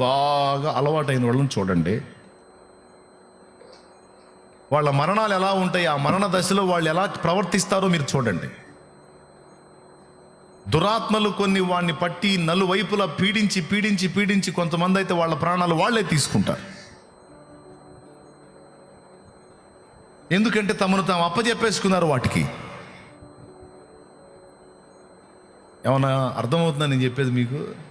బాగా అలవాటైన వాళ్ళని చూడండి. వాళ్ళ మరణాలు ఎలా ఉంటాయి ఆ మరణ దశలో వాళ్ళు ఎలా ప్రవర్తిస్తారో మీరు చూడండి. దురాత్మలు కొన్ని వాడిని పట్టి నలువైపులా పీడించి పీడించి పీడించి కొంతమంది అయితే వాళ్ళ ప్రాణాలు వాళ్ళే తీసుకుంటారు. ఎందుకంటే తమను తాము అప్పచెప్పేసుకున్నారు వాటికి. ఏమన్నా అర్థమవుతుందని నేను చెప్పేది మీకు?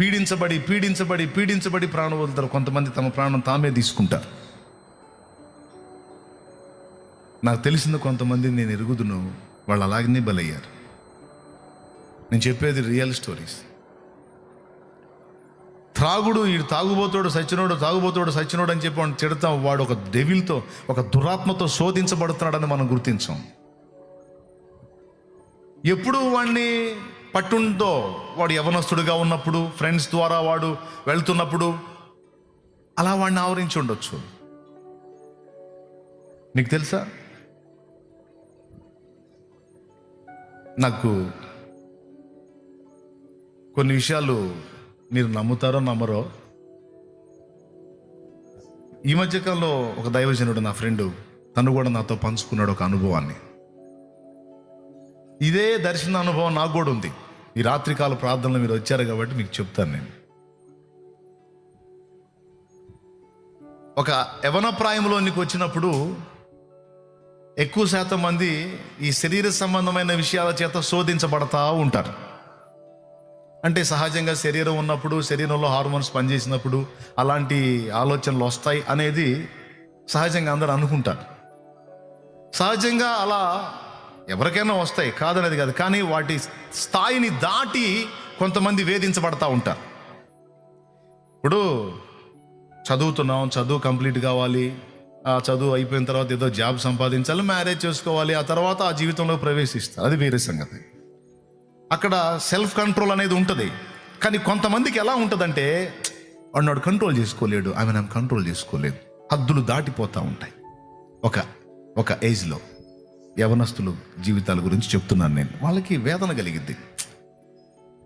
పీడించబడి పీడించబడి పీడించబడి ప్రాణం వదులుతారు కొంతమంది తమ ప్రాణం తామే తీసుకుంటారు. నాకు తెలిసిన కొంతమంది నేను ఎరుగుదును వాళ్ళు అలాగనే బలయ్యారు. నేను చెప్పేది రియల్ స్టోరీస్. త్రాగుడు ఈ తాగుబోతోడు సచ్చినోడు తాగుబోతోడు సచ్చినోడు అని చెప్పి వాడిని తిడతాం. వాడు ఒక డెవిల్తో ఒక దురాత్మతో శోధించబడుతున్నాడని మనం గుర్తించాం. ఎప్పుడు వాడిని పట్టుందో వాడు యవనస్తుడుగా ఉన్నప్పుడు ఫ్రెండ్స్ ద్వారా వాడు వెళ్తున్నప్పుడు అలా వాడిని ఆవరించి ఉండొచ్చు. నీకు తెలుసా? నాకు కొన్ని విషయాలు మీరు నమ్ముతారో నమ్మరో ఈ మధ్యకాలంలో ఒక దైవజనుడు నా ఫ్రెండు తను కూడా నాతో పంచుకున్నాడు ఒక అనుభవాన్ని. ఇదే దర్శన అనుభవం నాకు కూడా ఉంది. ఈ రాత్రికాల ప్రార్థనలు మీరు వచ్చారు కాబట్టి మీకు చెప్తాను నేను. ఒక యవనప్రాయంలోనికి వచ్చినప్పుడు ఎక్కువ శాతం మంది ఈ శరీర సంబంధమైన విషయాల చేత శోధించబడతా ఉంటారు. అంటే సహజంగా శరీరం ఉన్నప్పుడు శరీరంలో హార్మోన్స్ పనిచేసినప్పుడు అలాంటి ఆలోచనలు వస్తాయి అనేది సహజంగా అందరూ అనుకుంటారు. సహజంగా అలా ఎవరికైనా వస్తాయి కాదనేది కాదు. కానీ వాటి స్థాయిని దాటి కొంతమంది వేధించబడతా ఉంటారు. ఇప్పుడు చదువుతున్నాం చదువు కంప్లీట్ కావాలి. ఆ చదువు అయిపోయిన తర్వాత ఏదో జాబ్ సంపాదించాలి మ్యారేజ్ చేసుకోవాలి ఆ తర్వాత ఆ జీవితంలో ప్రవేశిస్తారు. అది వేరే సంగతి. అక్కడ సెల్ఫ్ కంట్రోల్ అనేది ఉంటుంది. కానీ కొంతమందికి ఎలా ఉంటుందంటే వాడు కంట్రోల్ చేసుకోలేడు. ఆమె నన్ను కంట్రోల్ చేసుకోలేదు. హద్దులు దాటిపోతూ ఉంటాయి. ఒక ఒక ఏజ్లో. యవనస్తులు జీవితాల గురించి చెప్తున్నాను నేను. వాళ్ళకి వేదన కలిగింది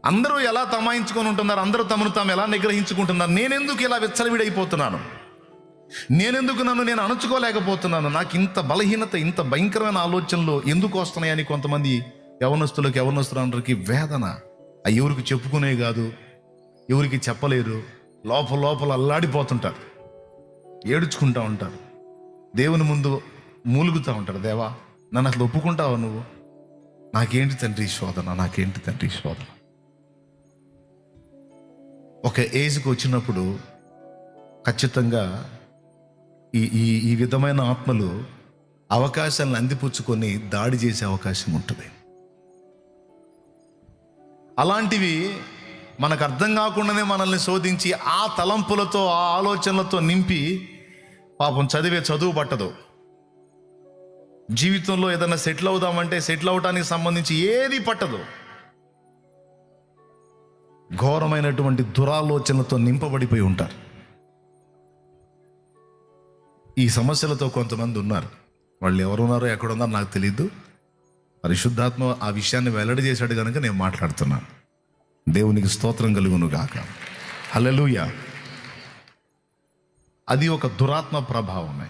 అందరూ ఎలా తమాయించుకొని ఉంటున్నారు అందరూ తమను తాము ఎలా నిగ్రహించుకుంటున్నారు నేనెందుకు ఇలా విచ్చలవిడైపోతున్నాను? నేనెందుకు నన్ను నేను అణుచుకోలేకపోతున్నాను? నాకు ఇంత బలహీనత ఇంత భయంకరమైన ఆలోచనలు ఎందుకు వస్తున్నాయని కొంతమంది యవనస్తులకు యవనస్తులందరికీ వేదన. ఎవరికి చెప్పుకునే కాదు ఎవరికి చెప్పలేరు లోపల లోపల అల్లాడిపోతుంటారు. ఏడుచుకుంటూ ఉంటారు. దేవుని ముందు మూలుగుతూ ఉంటారు దేవా. నన్ను అసలు ఒప్పుకుంటావా నువ్వు? నాకేంటి తండ్రి శోధన? నాకేంటి తండ్రి శోధన? ఒక ఏజ్కి వచ్చినప్పుడు ఖచ్చితంగా ఈ ఈ ఈ విధమైన ఆత్మలు అవకాశాలను అందిపుచ్చుకొని దాడి చేసే అవకాశం ఉంటుంది. అలాంటివి మనకు అర్థం కాకుండానే మనల్ని శోధించి ఆ తలంపులతో ఆ ఆలోచనలతో నింపి పాపం చదివే చదువు పట్టదు. జీవితంలో ఏదైనా సెటిల్ అవుదామంటే సెటిల్ అవడానికి సంబంధించి ఏది పట్టదు. ఘోరమైనటువంటి దురాలోచనలతో నింపబడిపోయి ఉంటారు. ఈ సమస్యలతో కొంతమంది ఉన్నారు. వాళ్ళు ఎవరున్నారో ఎక్కడున్నారో నాకు తెలియదు పరిశుద్ధాత్మ ఆ విషయాన్ని వెల్లడి చేశాడు కనుక నేను మాట్లాడుతున్నాను. దేవునికి స్తోత్రం కలుగును గాక హలలుయ అది ఒక దురాత్మ ప్రభావమే.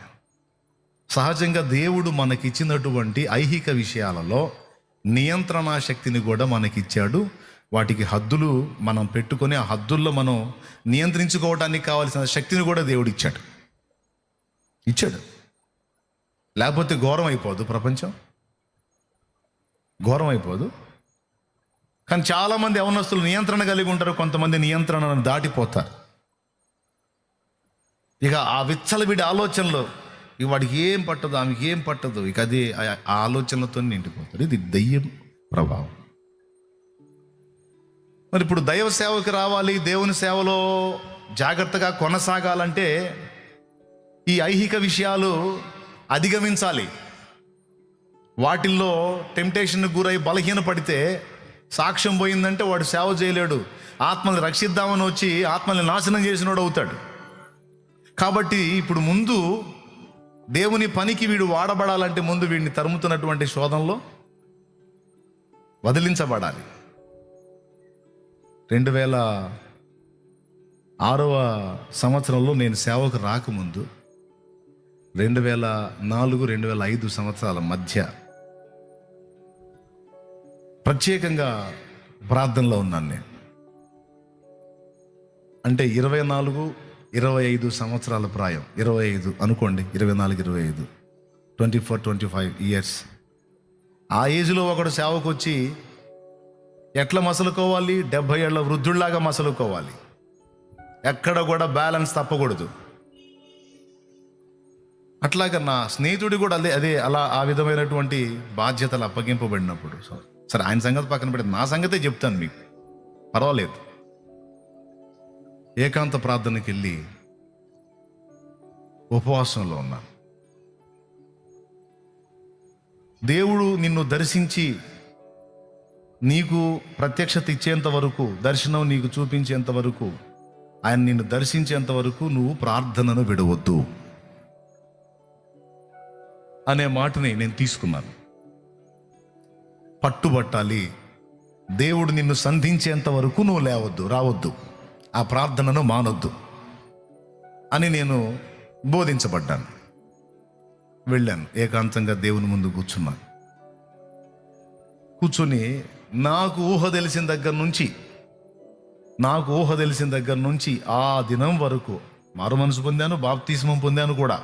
సహజంగా దేవుడు మనకిచ్చినటువంటి ఐహిక విషయాలలో నియంత్రణ శక్తిని కూడా మనకిచ్చాడు. వాటికి హద్దులు మనం పెట్టుకొని ఆ హద్దుల్లో మనం నియంత్రించుకోవడానికి కావాల్సిన శక్తిని కూడా దేవుడు ఇచ్చాడు ఇచ్చాడు. లేకపోతే ఘోరం అయిపోదు ప్రపంచం? ఘోరం అయిపోదు. కానీ చాలామంది యవనస్తులు నియంత్రణ కలిగి ఉంటారు కొంతమంది నియంత్రణను దాటిపోతారు. ఇక ఆ విచ్చలవిడి ఆలోచనలో ఇక వాడికి ఏం పట్టదు ఆమెకి ఏం పట్టదు. ఇక అది ఆ- ఆలోచనలతో నిండిపోతాడు. ఇది దయ్యం ప్రభావం. మరి ఇప్పుడు దైవ సేవకి రావాలి దేవుని సేవలో జాగ్రత్తగా కొనసాగాలంటే ఈ ఐహిక విషయాలు అధిగమించాలి. వాటిల్లో టెంప్టేషన్కి గురై బలహీన పడితే సాక్ష్యం పోయిందంటే వాడు సేవ చేయలేడు. ఆత్మల్ని రక్షిద్దామని వచ్చి ఆత్మల్ని నాశనం చేసినోడు అవుతాడు. కాబట్టి ఇప్పుడు ముందు దేవుని పనికి వీడు వాడబడాలంటే ముందు వీడిని తరుముతున్నటువంటి శోధనలో వదిలించబడాలి. రెండు వేల ఆరవ సంవత్సరంలో నేను సేవకు రాకముందు రెండు వేల నాలుగు రెండు వేల ఐదు సంవత్సరాల మధ్య ప్రత్యేకంగా ప్రార్థనలో ఉన్నాను నేను. అంటే ఇరవై నాలుగు ఇరవై ఐదు సంవత్సరాల ప్రాయం. ఇరవై ఐదు అనుకోండి ఇరవై నాలుగు ఇరవై ఐదు. Twenty four twenty five years ఆ ఏజ్లో ఒకడు సేవకు వచ్చి ఎట్లా మసలుకోవాలి? డెబ్భై ఏళ్ళ వృద్ధుల్లాగా మసలుకోవాలి. ఎక్కడ కూడా బ్యాలెన్స్ తప్పకూడదు. అట్లాగా నా స్నేహితుడు కూడా అదే అదే అలా ఆ విధమైనటువంటి బాధ్యతలు అప్పగింపబడినప్పుడు. సో సరే ఆయన సంగతి పక్కన పెడితే నా సంగతే చెప్తాను మీకు. పర్వాలేదు. ఏకాంత ప్రార్థనకి వెళ్ళి ఉపవాసంలో ఉన్నాను దేవుడు నిన్ను దర్శించి నీకు ప్రత్యక్షత ఇచ్చేంత వరకు దర్శనం నీకు చూపించేంత వరకు ఆయన నిన్ను దర్శించేంత వరకు నువ్వు ప్రార్థనను విడవద్దు అనే మాటని నేను తీసుకున్నాను. పట్టుబట్టాలి. దేవుడు నిన్ను సంధించేంత వరకు నువ్వు లేవద్దు రావద్దు. ఆ ప్రార్థనను మానొద్దు అని నేను బోధించబడ్డాను. వెళ్ళాను ఏకాంతంగా దేవుని ముందు కూర్చున్నాను. కూర్చొని నాకు ఊహ తెలిసిన దగ్గర నుంచి నాకు ఊహ తెలిసిన దగ్గర నుంచి ఆ దినం వరకు మారు మనసు పొందాను బాప్తీసం పొందాను కూడా.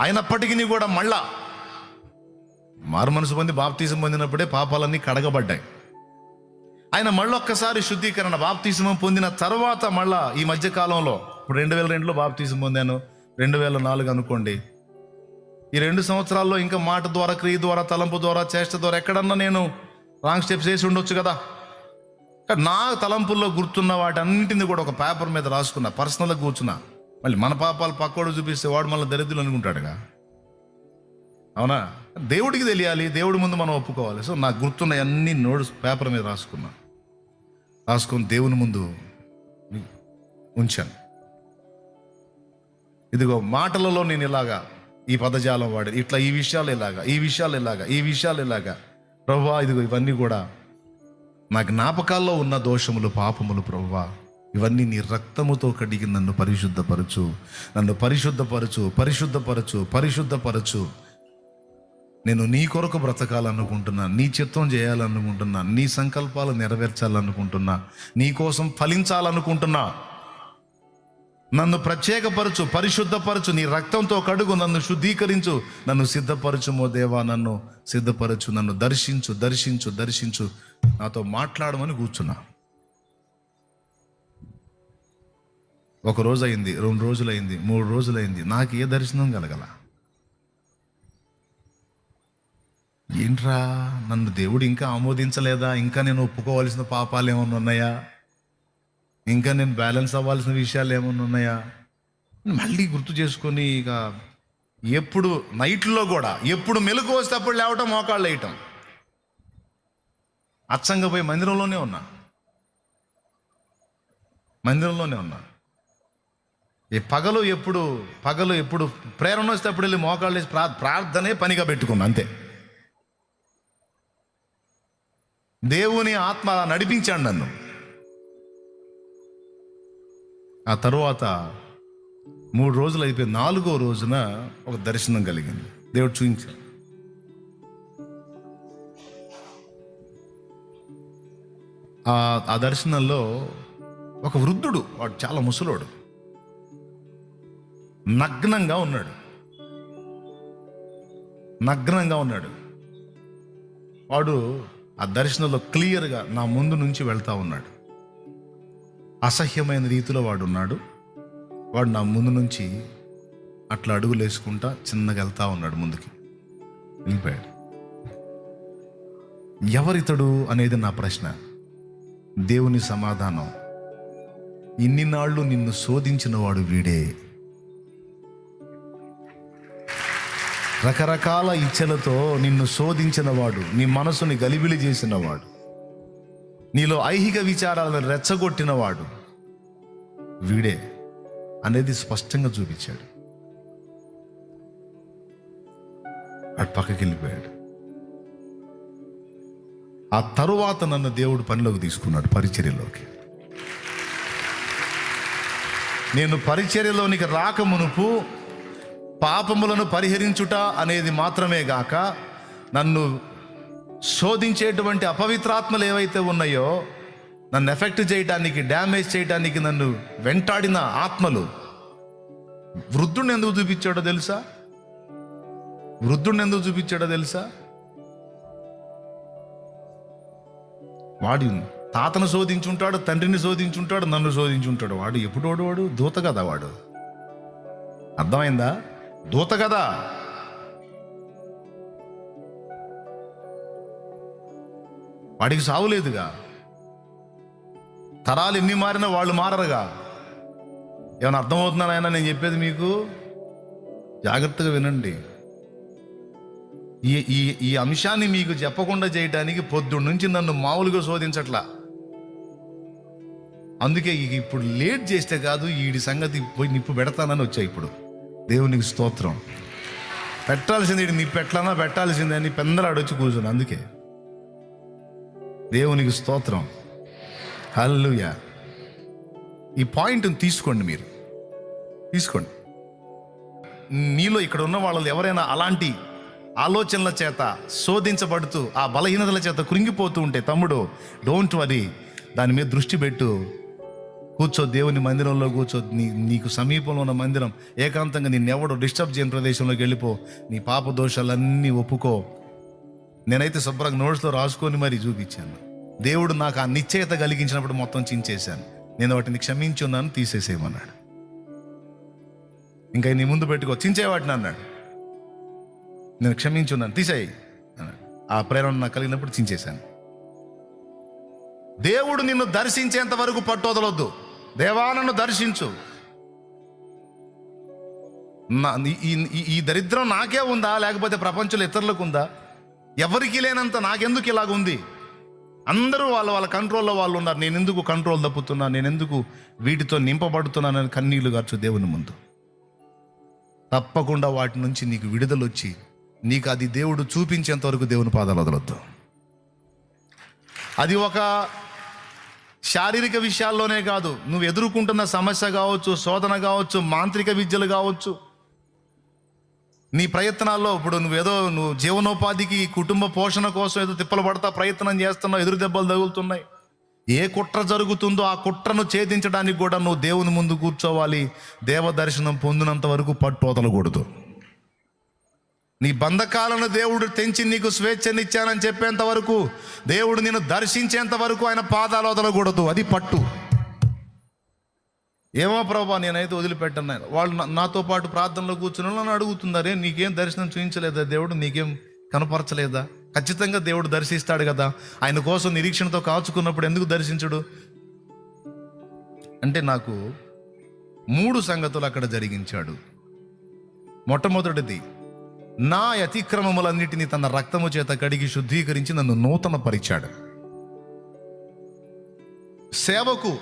అయినప్పటికీ కూడా మళ్ళా మారు మనసు పొంది బాప్తీసం పొందినప్పుడే పాపాలన్నీ కడగబడ్డాయి. ఆయన మళ్ళొక్కసారి శుద్ధీకరణ బాప్తీసం పొందిన తర్వాత మళ్ళా ఈ మధ్య కాలంలో ఇప్పుడు రెండు వేల రెండులో బాప్తీసం పొందాను రెండు వేల నాలుగు అనుకోండి. ఈ రెండు సంవత్సరాల్లో ఇంకా మాట ద్వారా క్రియ ద్వారా తలంపు ద్వారా చేష్ట ద్వారా ఎక్కడన్నా నేను రాంగ్ స్టెప్స్ వేసి ఉండొచ్చు కదా. నా తలంపుల్లో గుర్తున్న వాటన్నింటిని కూడా ఒక పేపర్ మీద రాసుకున్నా పర్సనల్గా కూర్చున్నా. మళ్ళీ మన పాపాలు పక్కోడు చూపిస్తే వాడు మళ్ళీ దరిద్రులు అనుకుంటాడుగా. అవునా? దేవుడికి తెలియాలి దేవుడి ముందు మనం ఒప్పుకోవాలి. సో నాకు గుర్తున్న అన్ని నోట్స్ పేపర్ మీద రాసుకున్నా. రాసుకొని దేవుని ముందు ఉంచాను. ఇదిగో మాటలలో నేను ఇలాగా ఈ పదజాలం వాడి ఇట్లా ఈ విషయాలు ఇలాగా ఈ విషయాలు ఇలాగా ఈ విషయాలు ఇలాగా. ప్రభువా ఇదిగో ఇవన్నీ కూడా నా జ్ఞాపకాల్లో ఉన్న దోషములు పాపములు ప్రభువా ఇవన్నీ నీ రక్తముతో కడిగి నన్ను పరిశుద్ధపరచు. నన్ను పరిశుద్ధపరచు పరిశుద్ధపరచు పరిశుద్ధపరచు. నేను నీ కొరకు బ్రతకాలనుకుంటున్నా నీ చిత్తం చేయాలనుకుంటున్నా నీ సంకల్పాలు నెరవేర్చాలనుకుంటున్నా నీ కోసం ఫలించాలనుకుంటున్నా. నన్ను ప్రత్యేకపరచు పరిశుద్ధపరచు నీ రక్తంతో కడుగు నన్ను శుద్ధీకరించు నన్ను సిద్ధపరచుమో దేవా నన్ను సిద్ధపరచు నన్ను దర్శించు దర్శించు దర్శించు నాతో మాట్లాడమని కూర్చున్నా. ఒక రోజు అయింది రెండు రోజులైంది మూడు రోజులైంది నాకు ఏ దర్శనం కలగల? ఏంట్రా? నన్ను దేవుడు ఇంకా ఆమోదించలేదా? ఇంకా నేను ఒప్పుకోవాల్సిన పాపాలు ఏమైనా ఉన్నాయా? ఇంకా నేను బ్యాలెన్స్ అవ్వాల్సిన విషయాలు ఏమైనా ఉన్నాయా? మళ్ళీ గుర్తు చేసుకొని ఇక ఎప్పుడు నైట్లో కూడా ఎప్పుడు మెలకు వస్తే అప్పుడు లేవటం మోకాళ్ళు వేయటం అచ్చంగా పోయి మందిరంలోనే ఉన్నా. మందిరంలోనే ఉన్నా. ఈ పగలు ఎప్పుడు పగలు ఎప్పుడు ప్రేరణ వస్తే అప్పుడు వెళ్ళి మోకాళ్ళు వేసి ప్రా ప్రార్థనే పనిగా పెట్టుకున్నా అంతే. దేవుని ఆత్మ నడిపించాడు నన్ను. ఆ తర్వాత మూడు రోజులు అయిపోయి నాలుగో రోజున ఒక దర్శనం కలిగింది. దేవుడు చూపించాడు. ఆ ఆ దర్శనంలో ఒక వృద్ధుడు వాడు చాలా ముసలోడు. నగ్నంగా ఉన్నాడు. నగ్నంగా ఉన్నాడు. వాడు ఆ దర్శనంలో క్లియర్గా నా ముందు నుంచి వెళ్తా ఉన్నాడు. అసహ్యమైన రీతిలో వాడు ఉన్నాడు. వాడు నా ముందు నుంచి అట్లా అడుగులు వేసుకుంటా చిన్నగా వెళ్తా ఉన్నాడు ముందుకి. వెళ్ళిపోయాడు ఎవరితడు అనేది నా ప్రశ్న. దేవుని సమాధానం. ఇన్ని నాళ్ళు నిన్ను శోధించిన వాడు వీడే. రకరకాల ఇచ్చలతో నిన్ను శోధించినవాడు నీ మనసుని గలిబిలి చేసినవాడు నీలో ఐహిక విచారాలను రెచ్చగొట్టినవాడు వీడే అనేది స్పష్టంగా చూపించాడు. అటు పక్కకి వెళ్ళిపోయాడు. ఆ తరువాత నన్ను దేవుడు పనిలోకి తీసుకున్నాడు పరిచర్యలోకి. నేను పరిచర్యలోనికి రాక మునుపు పాపములను పరిహరించుట అనేది మాత్రమే గాక నన్ను శోధించేటువంటి అపవిత్రాత్మలు ఏవైతే ఉన్నాయో నన్ను ఎఫెక్ట్ చేయడానికి డ్యామేజ్ చేయడానికి నన్ను వెంటాడిన ఆత్మలు వృద్ధుడిని ఎందుకు చూపించాడో తెలుసా? వృద్ధుడిని ఎందుకు చూపించాడో తెలుసా? వాడి తాతను శోధించుంటాడు తండ్రిని శోధించుంటాడు నన్ను శోధించుంటాడు. వాడు ఎప్పుడోడు వాడు వాడు? దూత కదా వాడు. అర్థమైందా? దూత కదా వాడికి సావులేదుగా తరాలు ఎన్ని మారినా వాళ్ళు మారరుగా. ఏమైనా అర్థమవుతున్నా ఆయన నేను చెప్పేది మీకు? జాగ్రత్తగా వినండి. ఈ ఈ ఈ అంశాన్ని మీకు చెప్పకుండా చేయడానికి పొద్దున్న నుంచి నన్ను మామూలుగా శోధించట్లా. అందుకే ఇక ఇప్పుడు లేట్ చేస్తే కాదు వీడి సంగతి పోయి నిప్పు పెడతానని వచ్చా ఇప్పుడు. దేవునికి స్తోత్రం. పెట్టాల్సింది నీ పెట్లన్నా పెట్టాల్సిందే అని పెందలాడు కూర్చుని అందుకే. దేవునికి స్తోత్రం. హల్లుయా ఈ పాయింట్ని తీసుకోండి మీరు. తీసుకోండి. నీలో ఇక్కడ ఉన్న వాళ్ళు ఎవరైనా అలాంటి ఆలోచనల చేత శోధించబడుతూ ఆ బలహీనతల చేత కృంగిపోతూ ఉంటే తమ్ముడు డోంట్ వరీ దాని మీద దృష్టి పెట్టు. కూర్చో దేవుని మందిరంలో కూర్చో. నీ నీకు సమీపంలో ఉన్న మందిరం ఏకాంతంగా నిన్నెవడో డిస్టర్బ్ చేయని ప్రదేశంలోకి వెళ్ళిపో. నీ పాప దోషాలన్నీ ఒప్పుకో. నేనైతే శుభ్రంగా నోట్స్లో రాసుకొని మరీ చూపించాను. దేవుడు నాకు ఆ నిశ్చయత కలిగించినప్పుడు మొత్తం చించేశాను. నేను వాటిని క్షమించి ఉన్నాను తీసేసేయమన్నాడు. ఇంకా నీ ముందు పెట్టుకో. చించేవాటిని అన్నాడు. నేను క్షమించి ఉన్నాను తీసేయి అన్నాడు. ఆ ప్రేరణ నాకు కలిగినప్పుడు చించేశాను. దేవుడు నిన్ను దర్శించేంత వరకు పట్టు వదలొద్దు దేవా నన్ను దర్శించు. ఈ- ఈ- దరిద్రం నాకే ఉందా? లేకపోతే ప్రపంచంలో ఇతరులకు ఉందా? ఎవరికి లేనంత నాకెందుకు ఇలాగుంది అందరూ వాళ్ళ వాళ్ళ కంట్రోల్లో వాళ్ళు ఉన్నారు. నేను ఎందుకు కంట్రోల్ తప్పుతున్నా నేను ఎందుకు వీటితో నింపబడుతున్నానని కన్నీళ్ళు గార్చు దేవుని ముందు. తప్పకుండా వాటి నుంచి నీకు విడుదల వచ్చి నీకు అది దేవుడు చూపించేంత వరకు దేవుని పాదాలు వదలొద్దు. అది ఒక శారీరక విషయాల్లోనే కాదు నువ్వు ఎదుర్కొంటున్న సమస్య కావచ్చు శోధన కావచ్చు మాంత్రిక విద్యలు కావచ్చు. నీ ప్రయత్నాల్లో ఇప్పుడు నువ్వేదో నువ్వు జీవనోపాధికి కుటుంబ పోషణ కోసం ఏదో తిప్పలు పడతా ప్రయత్నం చేస్తున్నావు ఎదురు దెబ్బలు తగులుతున్నాయి. ఏ కుట్ర జరుగుతుందో ఆ కుట్రను ఛేదించడానికి కూడా నువ్వు దేవుని ముందు కూర్చోవాలి. దేవ దర్శనం పొందినంత వరకు పట్టు వదలకూడదు నీ బంధకాలను దేవుడు తెంచి నీకు స్వేచ్ఛనిచ్చానని చెప్పేంత వరకు దేవుడు నిన్ను దర్శించేంత వరకు ఆయన పాదాలు వదలకూడదు. అది పట్టు. ఏమో ప్రభా నేనైతే వదిలిపెట్టన్నాను వాళ్ళు నాతో పాటు ప్రార్థనలో కూర్చుని నన్ను అడుగుతున్నారే. నీకేం దర్శనం చూపించలేదా దేవుడు? నీకేం కనపరచలేదా? ఖచ్చితంగా దేవుడు దర్శిస్తాడు కదా. ఆయన కోసం నిరీక్షణతో కాచుకున్నప్పుడు ఎందుకు దర్శించడు? అంటే నాకు మూడు సంగతులు అక్కడ జరిగించాడు. మొట్టమొదటిది నా అతిక్రమములన్నిటినీ తన రక్తము చేత కడిగి శుద్ధీకరించి నన్ను నూతన పరిచాడు సేవకు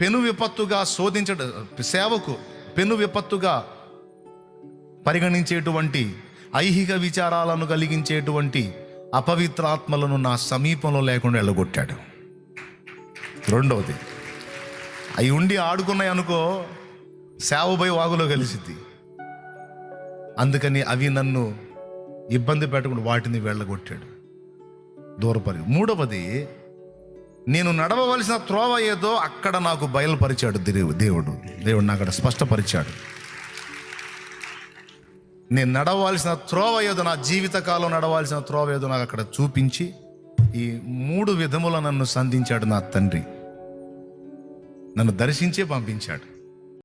పెను విపత్తుగా శోధించడ సేవకు పెను విపత్తుగా పరిగణించేటువంటి ఐహిక విచారాలను కలిగించేటువంటి అపవిత్రాత్మలను నా సమీపంలో లేకుండా వెళ్ళగొట్టాడు రెండవది అవి ఉండి ఆడుకున్నాయి అనుకో సేవపై వాగులో కలిసిద్ది. అందుకని అవి నన్ను ఇబ్బంది పెట్టకుండా వాటిని వెళ్ళగొట్టాడు. దూరపరి మూడవది నేను నడవవలసిన త్రోవ ఏదో అక్కడ నాకు బయలుపరిచాడు దేవుడు. దేవుడు నాకు అక్కడ స్పష్టపరిచాడు. నేను నడవలసిన త్రోవ ఏదో నా జీవితకాలం నడవాల్సిన త్రోవ ఏదో నాకు అక్కడ చూపించి ఈ మూడు విధముల నన్ను సంధించాడు నా తండ్రి. నన్ను దర్శించే పంపించాడు.